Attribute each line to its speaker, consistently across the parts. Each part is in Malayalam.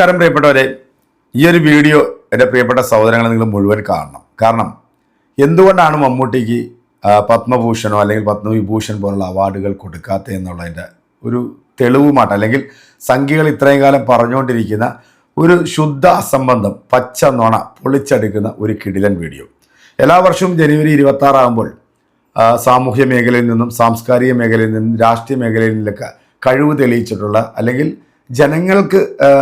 Speaker 1: നമസ്കാരം പ്രിയപ്പെട്ടവരെ. ഈ ഒരു വീഡിയോ എന്റെ പ്രിയപ്പെട്ട സഹോദരങ്ങളെ നിങ്ങൾ മുഴുവൻ കാണണം. കാരണം എന്തുകൊണ്ടാണ് മമ്മൂട്ടിക്ക് പത്മഭൂഷണോ അല്ലെങ്കിൽ പത്മവിഭൂഷൺ പോലുള്ള അവാർഡുകൾ കൊടുക്കാത്ത എന്നുള്ളതിന്റെ ഒരു തെളിവുമായിട്ട് അല്ലെങ്കിൽ സംഖ്യകൾ ഇത്രയും കാലം പറഞ്ഞുകൊണ്ടിരിക്കുന്ന ഒരു ശുദ്ധ അസംബന്ധം പച്ച നുണ പൊളിച്ചെടുക്കുന്ന ഒരു കിടിലൻ വീഡിയോ. എല്ലാ വർഷവും ജനുവരി ഇരുപത്തി ആറാകുമ്പോൾ സാമൂഹ്യ മേഖലയിൽ നിന്നും സാംസ്കാരിക മേഖലയിൽ നിന്നും രാഷ്ട്രീയ മേഖലയിൽ നിന്നൊക്കെ കഴിവ് തെളിയിച്ചിട്ടുള്ള അല്ലെങ്കിൽ ജനങ്ങൾക്ക്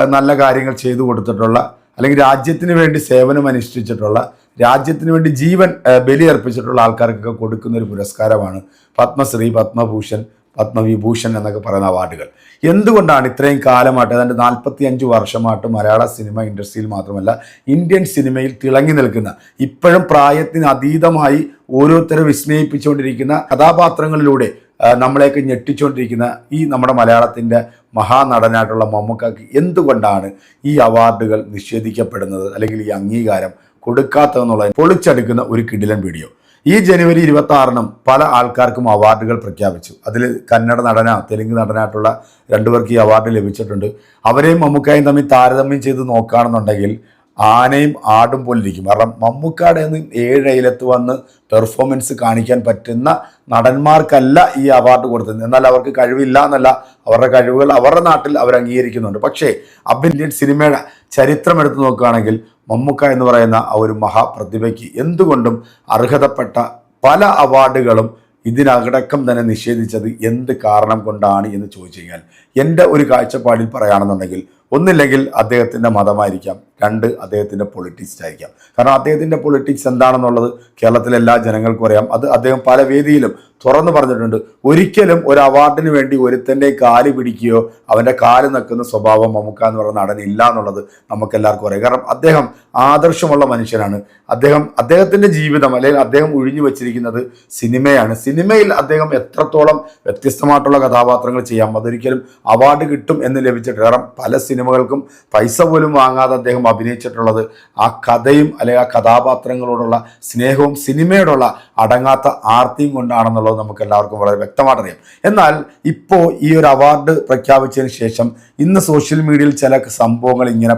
Speaker 1: നല്ല കാര്യങ്ങൾ ചെയ്തു കൊടുത്തിട്ടുള്ള അല്ലെങ്കിൽ രാജ്യത്തിന് വേണ്ടി സേവനം അനുഷ്ഠിച്ചിട്ടുള്ള രാജ്യത്തിന് വേണ്ടി ജീവൻ ബലിയർപ്പിച്ചിട്ടുള്ള ആൾക്കാർക്കൊക്കെ കൊടുക്കുന്ന ഒരു പുരസ്കാരമാണ് പത്മശ്രീ പത്മഭൂഷൺ പത്മവിഭൂഷൺ എന്നൊക്കെ പറയുന്ന അവാർഡുകൾ. എന്തുകൊണ്ടാണ് ഇത്രയും കാലമായിട്ട് ഏതാണ്ട് നാൽപ്പത്തി അഞ്ച് വർഷമായിട്ട് മലയാള സിനിമ ഇൻഡസ്ട്രിയിൽ മാത്രമല്ല ഇന്ത്യൻ സിനിമയിൽ തിളങ്ങി നിൽക്കുന്ന ഇപ്പോഴും പ്രായത്തിന് അതീതമായി ഓരോരുത്തരെ വിസ്മയിപ്പിച്ചുകൊണ്ടിരിക്കുന്ന കഥാപാത്രങ്ങളിലൂടെ നമ്മളെയൊക്കെ ഞെട്ടിച്ചുകൊണ്ടിരിക്കുന്ന ഈ നമ്മുടെ മലയാളത്തിന്റെ മഹാനടനായിട്ടുള്ള മമ്മൂക്കാക്ക് എന്തുകൊണ്ടാണ് ഈ അവാർഡുകൾ നിഷേധിക്കപ്പെടുന്നത് അല്ലെങ്കിൽ ഈ അംഗീകാരം കൊടുക്കാത്തതെന്നുള്ളത് പൊളിച്ചെടുക്കുന്ന ഒരു കിടിലൻ വീഡിയോ. ഈ ജനുവരി ഇരുപത്തി ആറിനും പല ആൾക്കാർക്കും അവാർഡുകൾ പ്രഖ്യാപിച്ചു. അതിൽ കന്നഡ നടന തെലുങ്ക് നടനായിട്ടുള്ള രണ്ടുപേർക്ക് ഈ അവാർഡ് ലഭിച്ചിട്ടുണ്ട്. അവരെയും മമ്മൂക്കായും തമ്മിൽ താരതമ്യം ചെയ്ത് നോക്കുകയാണെന്നുണ്ടെങ്കിൽ ആനയും ആടും പോലിരിക്കും കാരണം മമ്മൂക്കാടെ നിന്ന് ഏഴ് അയലത്ത് വന്ന് പെർഫോമൻസ് കാണിക്കാൻ പറ്റുന്ന നടന്മാർക്കല്ല ഈ അവാർഡ് കൊടുത്തത്. എന്നാൽ അവർക്ക് കഴിവില്ല എന്നല്ല അവരുടെ കഴിവുകൾ അവരുടെ നാട്ടിൽ അവർ അംഗീകരിക്കുന്നുണ്ട്. പക്ഷേ അഭിന്ത്യൻ സിനിമയുടെ ചരിത്രം എടുത്തു നോക്കുകയാണെങ്കിൽ മമ്മൂക്ക എന്ന് പറയുന്ന ആ ഒരു മഹാപ്രതിഭയ്ക്ക് എന്തുകൊണ്ടും അർഹതപ്പെട്ട പല അവാർഡുകളും ഇതിനകടക്കം തന്നെ നിഷേധിച്ചത് എന്ത് കാരണം കൊണ്ടാണ് എന്ന് ചോദിച്ചു കഴിഞ്ഞാൽ എന്റെ ഒരു കാഴ്ചപ്പാടിൽ പറയുകയാണെന്നുണ്ടെങ്കിൽ ഒന്നില്ലെങ്കിൽ അദ്ദേഹത്തിന്റെ മതമായിരിക്കാം. രണ്ട് അദ്ദേഹത്തിന്റെ പൊളിറ്റിക്സ് ആയിരിക്കാം. കാരണം അദ്ദേഹത്തിന്റെ പൊളിറ്റിക്സ് എന്താണെന്നുള്ളത് കേരളത്തിലെ എല്ലാ ജനങ്ങൾക്കും അറിയാം. അത് അദ്ദേഹം പല വേദിയിലും തുറന്നു പറഞ്ഞിട്ടുണ്ട്. ഒരിക്കലും ഒരു അവാർഡിന് വേണ്ടി ഒരുത്തന്റെ കാൽ പിടിക്കുകയോ അവന്റെ കാൽ നക്കുന്ന സ്വഭാവം മമ്മൂക്ക എന്ന് പറയുന്ന നടനില്ല എന്നുള്ളത് നമുക്ക് എല്ലാവർക്കും അറിയാം. കാരണം അദ്ദേഹം ആദർശമുള്ള മനുഷ്യനാണ്. അദ്ദേഹം അദ്ദേഹത്തിന്റെ ജീവിതം അല്ലെങ്കിൽ അദ്ദേഹം ഒഴിഞ്ഞു വെച്ചിരിക്കുന്നത് സിനിമയാണ്. സിനിമയിൽ അദ്ദേഹം എത്രത്തോളം വ്യത്യസ്തമായിട്ടുള്ള കഥാപാത്രങ്ങൾ ചെയ്യാം. അതൊരിക്കലും അവാർഡ് കിട്ടും എന്ന് ലഭിച്ചിട്ട് കാരണം പല സിനിമകൾക്കും പൈസ പോലും വാങ്ങാതെ അദ്ദേഹം അഭിനയിച്ചിട്ടുള്ളത് ആ കഥയും അല്ലെങ്കിൽ ആ കഥാപാത്രങ്ങളോടുള്ള സ്നേഹവും സിനിമയോടുള്ള അടങ്ങാത്ത ആർത്തിയും കൊണ്ടാണെന്നുള്ളത് നമുക്ക് എല്ലാവർക്കും വളരെ വ്യക്തമായിട്ടറിയാം എന്നാൽ ഇപ്പോൾ ഈ ഒരു അവാർഡ് പ്രഖ്യാപിച്ചതിന് ശേഷം ഇന്ന് സോഷ്യൽ മീഡിയയിൽ ചില സംഭവങ്ങൾ ഇങ്ങനെ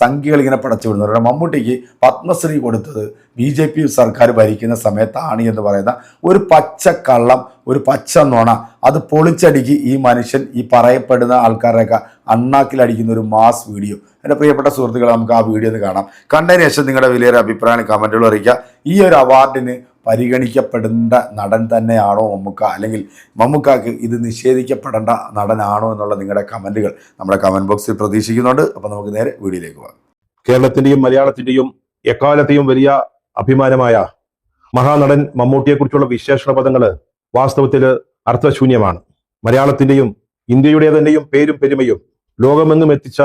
Speaker 1: സംഖ്യകൾ ഇങ്ങനെ പടച്ചു വിടുന്നു കാരണം മമ്മൂട്ടിക്ക് പത്മശ്രീ കൊടുത്തത് ബി ജെ പി സർക്കാർ ഭരിക്കുന്ന സമയത്താണ് എന്ന് പറയുന്ന ഒരു പച്ച കള്ളം ഒരു പച്ച നുണ. അത് പൊളിച്ചടിക്ക് ഈ മനുഷ്യൻ ഈ പറയപ്പെടുന്ന ആൾക്കാരുടെയൊക്കെ അണ്ണാക്കിലടിക്കുന്ന ഒരു മാസ് വീഡിയോ. എന്റെ പ്രിയപ്പെട്ട സുഹൃത്തുക്കളെ നമുക്ക് ആ വീഡിയോ ഒന്ന് കാണാം. കണ്ടതിന് ശേഷം നിങ്ങളുടെ വലിയൊരു അഭിപ്രായം കമന്റുകൾ അറിയിക്കുക. ഈ ഒരു അവാർഡിന് പരിഗണിക്കപ്പെടേണ്ട നടൻ തന്നെയാണോ മമ്മൂക്ക? അല്ലെങ്കിൽ മമ്മൂക്കാക്ക് ഇത് നിഷേധിക്കപ്പെടേണ്ട നടനാണോ എന്നുള്ള നിങ്ങളുടെ കമന്റുകൾ നമ്മുടെ കമന്റ് ബോക്സിൽ പ്രതീക്ഷിക്കുന്നുണ്ട്. അപ്പോൾ നമുക്ക് നേരെ വീഡിയോയിലേക്ക് പോകാം.
Speaker 2: കേരളത്തിന്റെയും മലയാളത്തിന്റെയും എക്കാലത്തെയും വലിയ അഭിമാനമായ മഹാനടൻ മമ്മൂട്ടിയെക്കുറിച്ചുള്ള വിശേഷണ പദങ്ങൾ വാസ്തവത്തിൽ അർത്ഥശൂന്യമാണ്. മലയാളത്തിന്റെയും ഇന്ത്യയുടെ തന്നെയും പേരും പെരുമയും ലോകമെങ്ങും എത്തിച്ച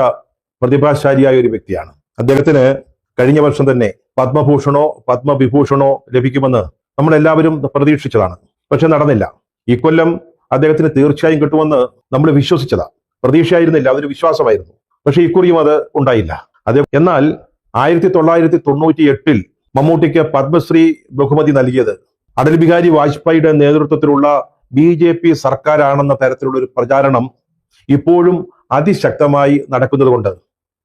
Speaker 2: പ്രതിഭാശാലിയായ ഒരു വ്യക്തിയാണ്. അദ്ദേഹത്തിന് കഴിഞ്ഞ വർഷം തന്നെ പത്മഭൂഷണോ പത്മവിഭൂഷണോ ലഭിക്കുമെന്ന് നമ്മൾ എല്ലാവരും പ്രതീക്ഷിച്ചതാണ്. പക്ഷെ നടന്നില്ല. ഇക്കൊല്ലം അദ്ദേഹത്തിന് തീർച്ചയായും കിട്ടുമെന്ന് നമ്മൾ വിശ്വസിച്ചതാ. പ്രതീക്ഷയായിരുന്നില്ല അതൊരു വിശ്വാസമായിരുന്നു. പക്ഷെ ഇക്കുറിയും അത് ഉണ്ടായില്ല. അത് എന്നാൽ ആയിരത്തി തൊള്ളായിരത്തി തൊണ്ണൂറ്റി എട്ടിൽ മമ്മൂട്ടിക്ക് പത്മശ്രീ ബഹുമതി നൽകിയത് അടൽ ബിഹാരി വാജ്പേയിയുടെ നേതൃത്വത്തിലുള്ള ബി ജെ പി സർക്കാരാണെന്ന തരത്തിലുള്ള ഒരു പ്രചാരണം ഇപ്പോഴും അതിശക്തമായി നടക്കുന്നതുകൊണ്ട്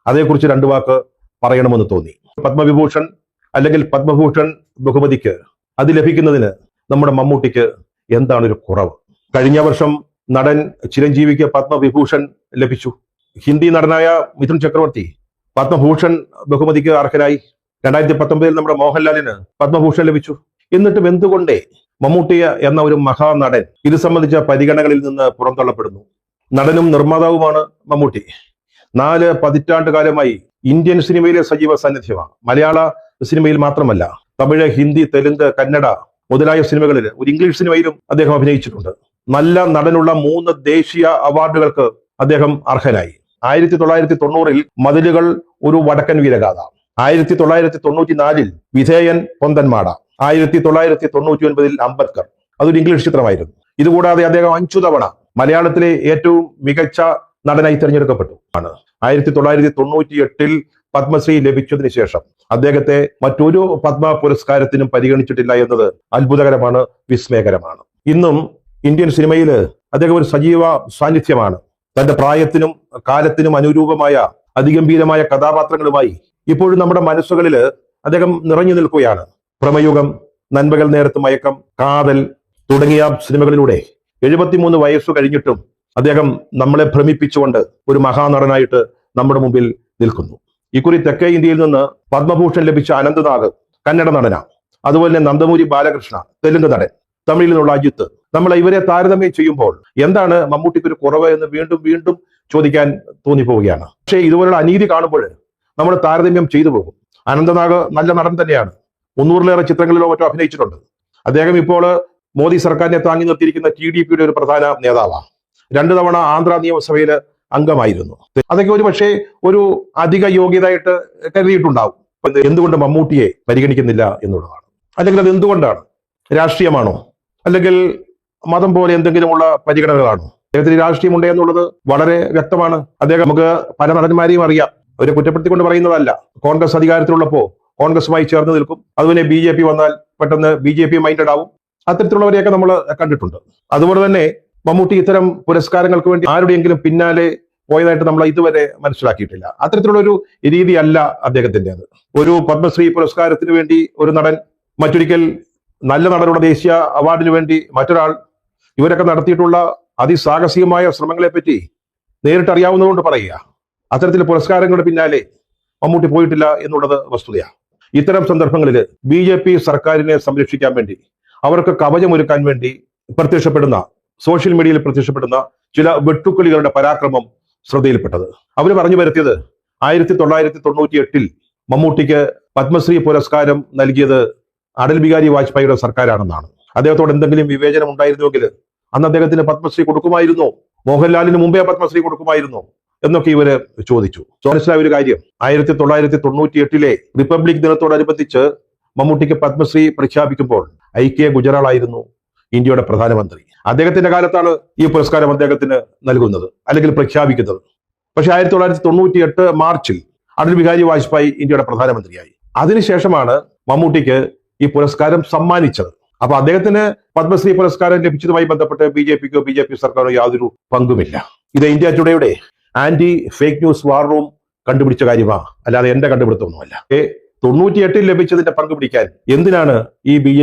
Speaker 2: അതേക്കുറിച്ച് രണ്ടു വാക്ക് പറയണമെന്ന് തോന്നി. പത്മവിഭൂഷൺ അല്ലെങ്കിൽ പത്മഭൂഷൺ ബഹുമതിക്ക് അത് ലഭിക്കുന്നതിന് നമ്മുടെ മമ്മൂട്ടിക്ക് എന്താണ് ഒരു കുറവ്? കഴിഞ്ഞ വർഷം നടൻ ചിരഞ്ജീവിക്ക് പത്മവിഭൂഷൺ ലഭിച്ചു. ഹിന്ദി നടനായ മിഥുൻ ചക്രവർത്തി പത്മഭൂഷൺ ബഹുമതിക്ക് അർഹനായി. രണ്ടായിരത്തി പത്തൊമ്പതിൽ നമ്മുടെ മോഹൻലാലിന് പത്മഭൂഷൺ ലഭിച്ചു. എന്നിട്ടും എന്തുകൊണ്ടേ മമ്മൂട്ടിയ എന്ന ഒരു മഹാനടൻ ഇത് സംബന്ധിച്ച പരിഗണനകളിൽ നിന്ന് പുറന്തള്ളപ്പെടുന്നു? നടനും നിർമ്മാതാവുമാണ് മമ്മൂട്ടി. നാല് പതിറ്റാണ്ട് കാലമായി ഇന്ത്യൻ സിനിമയിലെ സജീവ സാന്നിധ്യമാണ്. മലയാള സിനിമയിൽ മാത്രമല്ല തമിഴ് ഹിന്ദി തെലുങ്ക് കന്നഡ മുതലായ സിനിമകളിൽ ഒരു ഇംഗ്ലീഷ് സിനിമയിലും അദ്ദേഹം അഭിനയിച്ചിട്ടുണ്ട്. നല്ല നടനുള്ള മൂന്ന് ദേശീയ അവാർഡുകൾക്ക് അദ്ദേഹം അർഹനായി. ആയിരത്തി തൊള്ളായിരത്തി തൊണ്ണൂറിൽ മതിലുകൾ ഒരു വടക്കൻ വീരഗാഥ. ആയിരത്തി തൊള്ളായിരത്തി തൊണ്ണൂറ്റി നാലിൽ വിധേയൻ പൊന്തന്മാട ആയിരത്തി തൊള്ളായിരത്തി തൊണ്ണൂറ്റി ഒൻപതിൽ അംബേദ്കർ. അതൊരു ഇംഗ്ലീഷ് ചിത്രമായിരുന്നു. ഇതുകൂടാതെ അദ്ദേഹം അഞ്ചു തവണ മലയാളത്തിലെ ഏറ്റവും മികച്ച നടനായി തിരഞ്ഞെടുക്കപ്പെട്ടു. ആണ് ആയിരത്തി തൊള്ളായിരത്തി തൊണ്ണൂറ്റി എട്ടിൽ പത്മശ്രീ ലഭിച്ചതിന് ശേഷം അദ്ദേഹത്തെ മറ്റൊരു പത്മ പുരസ്കാരത്തിനും പരിഗണിച്ചിട്ടില്ല എന്നത് അത്ഭുതകരമാണ് വിസ്മയകരമാണ്. ഇന്നും ഇന്ത്യൻ സിനിമയിൽ അദ്ദേഹം ഒരു സജീവ സാന്നിധ്യമാണ്. തന്റെ പ്രായത്തിനും കാലത്തിനും അനുരൂപമായ അതിഗംഭീരമായ കഥാപാത്രങ്ങളുമായി ഇപ്പോഴും നമ്മുടെ മനസ്സുകളിൽ അദ്ദേഹം നിറഞ്ഞു നിൽക്കുകയാണ്. പ്രമയുഗം നന്മകൾ നേരത്ത് മയക്കം കാതൽ തുടങ്ങിയ സിനിമകളിലൂടെ എഴുപത്തിമൂന്ന് വയസ്സ് കഴിഞ്ഞിട്ടും അദ്ദേഹം നമ്മളെ ഭ്രമിപ്പിച്ചുകൊണ്ട് ഒരു മഹാനടനായിട്ട് നമ്മുടെ മുമ്പിൽ നിൽക്കുന്നു. ഇക്കുറി തെക്കേ ഇന്ത്യയിൽ നിന്ന് പത്മഭൂഷൺ ലഭിച്ച അനന്തനാഗ് കന്നഡ നടനാണ്. അതുപോലെ തന്നെ നന്ദമൂരി ബാലകൃഷ്ണ തെലുങ്ക് നടൻ തമിഴിൽ നിന്നുള്ള അജിത്ത്. നമ്മൾ ഇവരെ താരതമ്യം ചെയ്യുമ്പോൾ എന്താണ് മമ്മൂട്ടിക്ക് ഒരു കുറവ് എന്ന് വീണ്ടും വീണ്ടും ചോദിക്കാൻ തോന്നിപ്പോവുകയാണ്. പക്ഷേ ഇതുപോലുള്ള അനീതി കാണുമ്പോൾ നമ്മൾ താരതമ്യം ചെയ്തു പോകും. അനന്തനാഗ് നല്ല നടൻ തന്നെയാണ്. മുന്നൂറിലേറെ ചിത്രങ്ങളിലോ മറ്റോ അഭിനയിച്ചിട്ടുണ്ട്. അദ്ദേഹം ഇപ്പോൾ മോദി സർക്കാരിനെ താങ്ങി നിർത്തിയിരിക്കുന്ന ടി ഡി പിയുടെ ഒരു പ്രധാന നേതാവാണ്. രണ്ടു തവണ ആന്ധ്ര നിയമസഭയിൽ അംഗമായിരുന്നു. അതൊക്കെ ഒരു പക്ഷേ ഒരു അധിക യോഗ്യതയായിട്ട് കരുതിയിട്ടുണ്ടാവും. എന്തുകൊണ്ട് മമ്മൂട്ടിയെ പരിഗണിക്കുന്നില്ല എന്നുള്ളതാണ്. അല്ലെങ്കിൽ അത് എന്തുകൊണ്ടാണ്? രാഷ്ട്രീയമാണോ? അല്ലെങ്കിൽ മതം പോലെ എന്തെങ്കിലുമുള്ള പരിഗണനകളാണോ? അദ്ദേഹത്തിന് രാഷ്ട്രീയമുണ്ട് എന്നുള്ളത് വളരെ വ്യക്തമാണ്. അദ്ദേഹം നമുക്ക് പല നടന്മാരെയും അറിയാം. അവരെ കുറ്റപ്പെടുത്തിക്കൊണ്ട് പറയുന്നതല്ല. കോൺഗ്രസ് അധികാരത്തിലുള്ളപ്പോ കോൺഗ്രസുമായി ചേർന്ന് നിൽക്കും. അതുപോലെ ബി ജെ പി വന്നാൽ പെട്ടെന്ന് ബി ജെ പി മൈൻഡഡ് ആവും അത്തരത്തിലുള്ളവരെയൊക്കെ നമ്മൾ കണ്ടിട്ടുണ്ട്. അതുപോലെ തന്നെ മമ്മൂട്ടി ഇത്തരം പുരസ്കാരങ്ങൾക്ക് വേണ്ടി ആരുടെയെങ്കിലും പിന്നാലെ പോയതായിട്ട് നമ്മൾ ഇതുവരെ മനസ്സിലാക്കിയിട്ടില്ല. അത്തരത്തിലുള്ള ഒരു രീതിയല്ല അദ്ദേഹത്തിന്റെത്. ഒരു പത്മശ്രീ പുരസ്കാരത്തിന് വേണ്ടി ഒരു നടൻ മറ്റൊരിക്കൽ നല്ല നടനുള്ള ദേശീയ അവാർഡിന് വേണ്ടി മറ്റൊരാൾ ഇവരൊക്കെ നടത്തിയിട്ടുള്ള അതിസാഹസികമായ ശ്രമങ്ങളെ പറ്റി നേരിട്ട് അറിയാവുന്നതുകൊണ്ട് പറയുക. അത്തരത്തിൽ പുരസ്കാരങ്ങളുടെ പിന്നാലെ മമ്മൂട്ടി പോയിട്ടില്ല എന്നുള്ളത് വസ്തുതയാണ്. ഇത്തരം സന്ദർഭങ്ങളിൽ ബി സർക്കാരിനെ സംരക്ഷിക്കാൻ വേണ്ടി അവർക്ക് കവചമൊരുക്കാൻ വേണ്ടി പ്രത്യക്ഷപ്പെടുന്ന സോഷ്യൽ മീഡിയയിൽ പ്രത്യക്ഷപ്പെടുന്ന ചില വെട്ടുക്കിളികളുടെ പരാക്രമം ശ്രദ്ധയിൽപ്പെട്ടത്. അവർ പറഞ്ഞു വരുത്തിയത് ആയിരത്തി തൊള്ളായിരത്തി തൊണ്ണൂറ്റി എട്ടിൽ മമ്മൂട്ടിക്ക് പത്മശ്രീ പുരസ്കാരം നൽകിയത് അടൽ ബിഹാരി വാജ്പേയിയുടെ സർക്കാരാണെന്നാണ്. അദ്ദേഹത്തോട് എന്തെങ്കിലും വിവേചനം ഉണ്ടായിരുന്നുവെങ്കിൽ അന്ന് അദ്ദേഹത്തിന് പത്മശ്രീ കൊടുക്കുമായിരുന്നോ. മോഹൻലാലിന് മുമ്പേ പത്മശ്രീ കൊടുക്കുമായിരുന്നോ എന്നൊക്കെ ഇവർ ചോദിച്ചു. മനസ്സിലായ ഒരു കാര്യം. ആയിരത്തി തൊള്ളായിരത്തി തൊണ്ണൂറ്റി എട്ടിലെ റിപ്പബ്ലിക് ദിനത്തോടനുബന്ധിച്ച് മമ്മൂട്ടിക്ക് പത്മശ്രീ പ്രഖ്യാപിക്കുമ്പോൾ ഐ കെ ഗുജറാളായിരുന്നു ഇന്ത്യയുടെ പ്രധാനമന്ത്രി. അദ്ദേഹത്തിന്റെ കാലത്താണ് ഈ പുരസ്കാരം അദ്ദേഹത്തിന് നൽകുന്നത് അല്ലെങ്കിൽ പ്രഖ്യാപിക്കുന്നത്. പക്ഷേ ആയിരത്തി തൊള്ളായിരത്തി തൊണ്ണൂറ്റി എട്ട് മാർച്ചിൽ അടൽ ബിഹാരി വാജ്പേയി ഇന്ത്യയുടെ പ്രധാനമന്ത്രിയായി. അതിനുശേഷമാണ് മമ്മൂട്ടിക്ക് ഈ പുരസ്കാരം സമ്മാനിച്ചത്. അപ്പൊ അദ്ദേഹത്തിന് പത്മശ്രീ പുരസ്കാരം ലഭിച്ചതുമായി ബന്ധപ്പെട്ട് ബി ജെ പിക്കോ ബി ജെ പി സർക്കാരോ യാതൊരു പങ്കുമില്ല. ഇത് India ടുഡേയുടെ anti fake news war room കണ്ടുപിടിച്ച കാര്യമാ. അല്ലാതെ എന്റെ കണ്ടുപിടുത്തമൊന്നുമല്ല. ഏ തൊണ്ണൂറ്റിയെട്ടിൽ ലഭിച്ചതിന്റെ പങ്ക് പിടിക്കാൻ എന്തിനാണ് ഈ ബി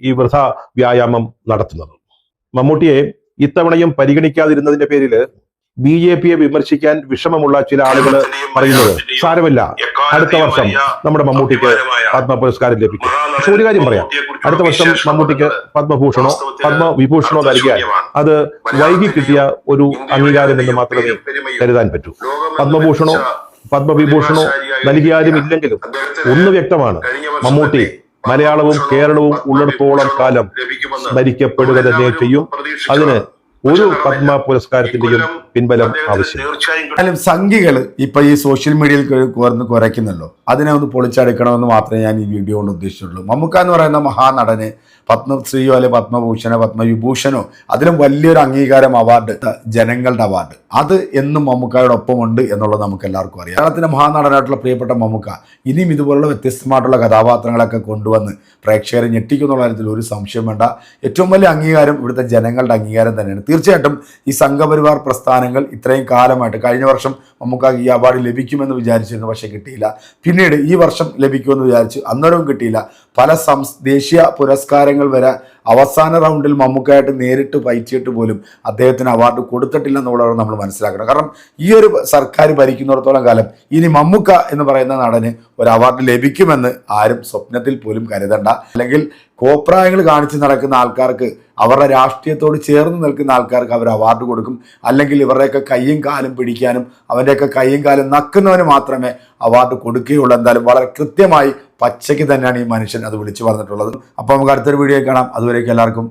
Speaker 2: ഈ വൃഥ വ്യായാമം നടത്തുന്നത്? മമ്മൂട്ടിയെ ഇത്തവണയും പരിഗണിക്കാതിരുന്നതിന്റെ പേരിൽ ബി ജെ പിയെ വിമർശിക്കാൻ വിഷമമുള്ള ചില ആളുകൾ പറയുന്നത് സാരമില്ല. അടുത്ത വർഷം നമ്മുടെ മമ്മൂട്ടിക്ക് പത്മ പുരസ്കാരം ലഭിക്കും. പക്ഷെ ഒരു കാര്യം പറയാം. അടുത്ത വർഷം മമ്മൂട്ടിക്ക് പത്മഭൂഷണോ പത്മവിഭൂഷണോ നൽകിയാൽ അത് വൈകി കിട്ടിയ ഒരു അംഗീകാരം എന്ന് മാത്രമേ കരുതാൻ പറ്റൂ. പത്മഭൂഷണോ പത്മവിഭൂഷണോ നൽകിയാലും ഇല്ലെങ്കിലും ഒന്ന് വ്യക്തമാണ്. മമ്മൂട്ടി മലയാളവും കേരളവും ഉള്ളിടത്തോളം കാലം സ്മരിക്കപ്പെടുക തന്നെ ചെയ്യും. അതിന് ഒരു പത്മ പുരസ്കാരത്തിന്റെയും പിൻബലം ആവശ്യം.
Speaker 1: എന്നാലും സംഖ്യകൾ ഇപ്പൊ ഈ സോഷ്യൽ മീഡിയയിൽ കുറന്ന് കുറയ്ക്കുന്നല്ലോ. അതിനെ ഒന്ന് പൊളിച്ചടുക്കണമെന്ന് മാത്രമേ ഞാൻ ഈ വീഡിയോ കൊണ്ട് ഉദ്ദേശിച്ചിട്ടുള്ളൂ മമ്മൂക്ക എന്ന് പറയുന്ന മഹാനടന് പത്മശ്രീയോ അല്ലെ പത്മഭൂഷണോ പത്മവിഭൂഷണോ അതിലും വലിയൊരു അംഗീകാരം അവാർഡ് ജനങ്ങളുടെ അവാർഡ്. അത് എന്നും മമ്മൂക്കയുടെ ഒപ്പമുണ്ട് എന്നുള്ളത് നമുക്ക് എല്ലാവർക്കും അറിയാം. കേരളത്തിന്റെ മഹാനടനായിട്ടുള്ള പ്രിയപ്പെട്ട മമ്മൂക്ക ഇനിയും ഇതുപോലുള്ള വ്യത്യസ്തമായിട്ടുള്ള കഥാപാത്രങ്ങളൊക്കെ കൊണ്ടുവന്ന് പ്രേക്ഷകരെ ഞെട്ടിക്കുന്നുള്ള കാര്യത്തിൽ ഒരു സംശയം വേണ്ട. ഏറ്റവും വലിയ അംഗീകാരം ഇവിടുത്തെ ജനങ്ങളുടെ അംഗീകാരം തന്നെയാണ്. തീർച്ചയായിട്ടും ഈ സംഘപരിവാർ പ്രസ്ഥാനങ്ങൾ ഇത്രയും കാലമായിട്ട് കഴിഞ്ഞ വർഷം നമുക്ക് ഈ അവാർഡ് ലഭിക്കുമെന്ന് വിചാരിച്ചിരുന്നു പക്ഷേ കിട്ടിയില്ല. പിന്നീട് ഈ വർഷം ലഭിക്കുമെന്ന് വിചാരിച്ചു അന്നേരവും കിട്ടിയില്ല. പല ദേശീയ പുരസ്കാരങ്ങൾ വരെ അവസാന റൗണ്ടിൽ മമ്മൂക്കായിട്ട് നേരിട്ട് പയറ്റിയിട്ട് പോലും അദ്ദേഹത്തിന് അവാർഡ് കൊടുത്തിട്ടില്ല എന്നുള്ളവർ നമ്മൾ മനസ്സിലാക്കണം കാരണം ഈ ഒരു സർക്കാർ ഭരിക്കുന്നിടത്തോളം കാലം ഇനി മമ്മൂക്ക എന്ന് പറയുന്ന നടന് ഒരു അവാർഡ് ലഭിക്കുമെന്ന് ആരും സ്വപ്നത്തിൽ പോലും കരുതണ്ട. അല്ലെങ്കിൽ കോപ്രായങ്ങൾ കാണിച്ച് നടക്കുന്ന ആൾക്കാർക്ക് അവരുടെ രാഷ്ട്രീയത്തോട് ചേർന്ന് നിൽക്കുന്ന ആൾക്കാർക്ക് അവർ അവാർഡ് കൊടുക്കും. അല്ലെങ്കിൽ ഇവരുടെയൊക്കെ കയ്യും കാലും പിടിക്കാനും അവന്റെയൊക്കെ കയ്യും കാലും നക്കുന്നവന് മാത്രമേ അവാർഡ് കൊടുക്കുകയുള്ളൂ. എന്തായാലും വളരെ കൃത്യമായി പച്ചയ്ക്ക് തന്നെയാണ് ഈ മനുഷ്യൻ അത് വിളിച്ചു പറഞ്ഞിട്ടുള്ളത്. അപ്പോൾ നമുക്ക് അടുത്തൊരു വീഡിയോ കാണാം. അതുവരേക്കും എല്ലാവർക്കും